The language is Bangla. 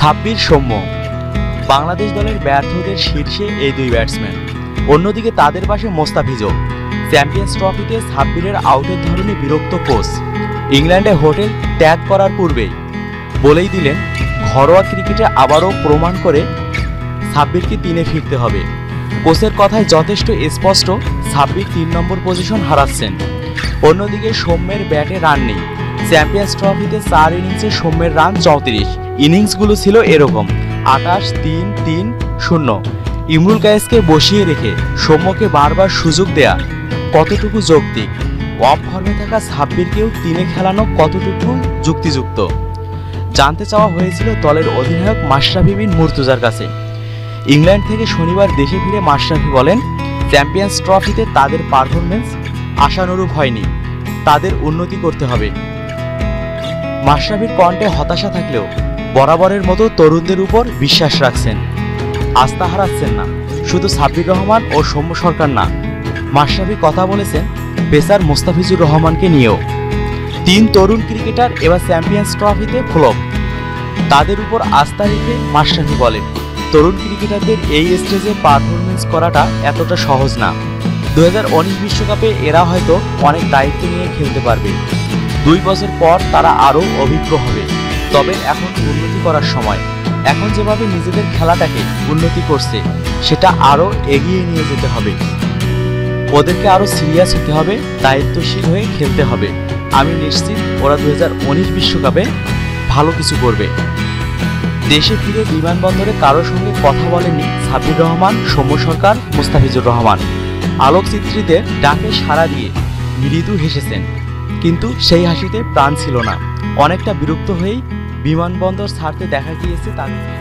সাব্বির সৌম্য। বাংলাদেশ দলের ব্যর্থদের শীর্ষে এই দুই ব্যাটসম্যান অন্যদিকে তাদের পাশে মোস্তাফিজও। চ্যাম্পিয়ন্স ট্রফিতে সাব্বিরের আউটের ধরনে বিরক্ত কোচ ইংল্যান্ডে হোটেল ত্যাগ করার পূর্বেই। বলেই দিলেন, ঘরোয়া ক্রিকেটে আবারও প্রমাণ করে সাব্বিরকে তিনে ফিরতে হবে। কোচের কথায় যথেষ্ট স্পষ্ট সাব্বির তিন নম্বর পজিশন হারাচ্ছেন। অন্যদিকে সৌম্যের ব্যাটে রান নেই। চ্যাম্পিয়ন্স ট্রফিতে চার ইনিংসে সৌম্যের রান চৌত্রিশ। ইনিংসগুলো ছিল এরকম। আটাশ তিন তিন, শূন্য। ইমরুল কায়েসকে বসিয়ে রেখে সৌম্যকে বারবার সুযোগ দেয়া কতটুকু যৌক্তিক? অফ ফর্মে থাকা সাব্বিরকেও তিনে খেলানো কতটুকু যুক্তিযুক্ত? জানতে চাওয়া হয়েছিল দলের অধিনায়ক মাশরাফি বিন মুর্তুজার কাছে। ইংল্যান্ড থেকে শনিবার দেশে ফিরে মাশরাফি বলেন, চ্যাম্পিয়ন্স ট্রফিতে তাদের পারফরমেন্স আশানুরূপ হয়নি। তাদের উন্নতি করতে হবে। মাশরাফির কণ্ঠে হতাশা থাকলেও বরাবরের মতো তরুণদের উপর বিশ্বাস রাখছেন। আস্থা হারাচ্ছেন না। শুধু সাব্বির রহমান ও সৌম্য সরকার না, মাশরাফি কথা বলেছেন পেসার মোস্তাফিজুর রহমানকে নিয়েও। তিন তরুণ ক্রিকেটার এবার চ্যাম্পিয়ন্স ট্রফিতে ফ্লপ। তাদের উপর আস্থা রেখে মাশরাফি বলেন, তরুণ ক্রিকেটারদের এই স্টেজে পারফরমেন্স করাটা এতটা সহজ না। দু বিশ্বকাপে এরা হয়তো অনেক দায়িত্ব নিয়ে খেলতে পারবে। দুই বছর পর তারা আরও অভিজ্ঞ হবে। তবে এখন উন্নতি করার সময়। এখন যেভাবে নিজেদের খেলাটাকে উন্নতি করছে, সেটা আরও এগিয়ে নিয়ে যেতে হবে। ওদেরকে আরও সিরিয়াস হতে হবে, দায়িত্বশীল হয়ে খেলতে হবে। আমি নিশ্চিত ওরা দু বিশ্বকাপে ভালো কিছু করবে। দেশে ফিরে বিমানবন্দরে কারোর সঙ্গে কথা বলেনি সাবির রহমান, সৌম্য সরকার, মুস্তাফিজুর রহমান। আলোকচিত্রীদের ডাকে সাড়া দিয়ে মৃদু হেসেছেন। কিন্তু সেই হাসিতে প্রাণ ছিল না। অনেকটা বিরক্ত হয়েই বিমানবন্দর ছাড়তে দেখা গিয়েছে তাদের।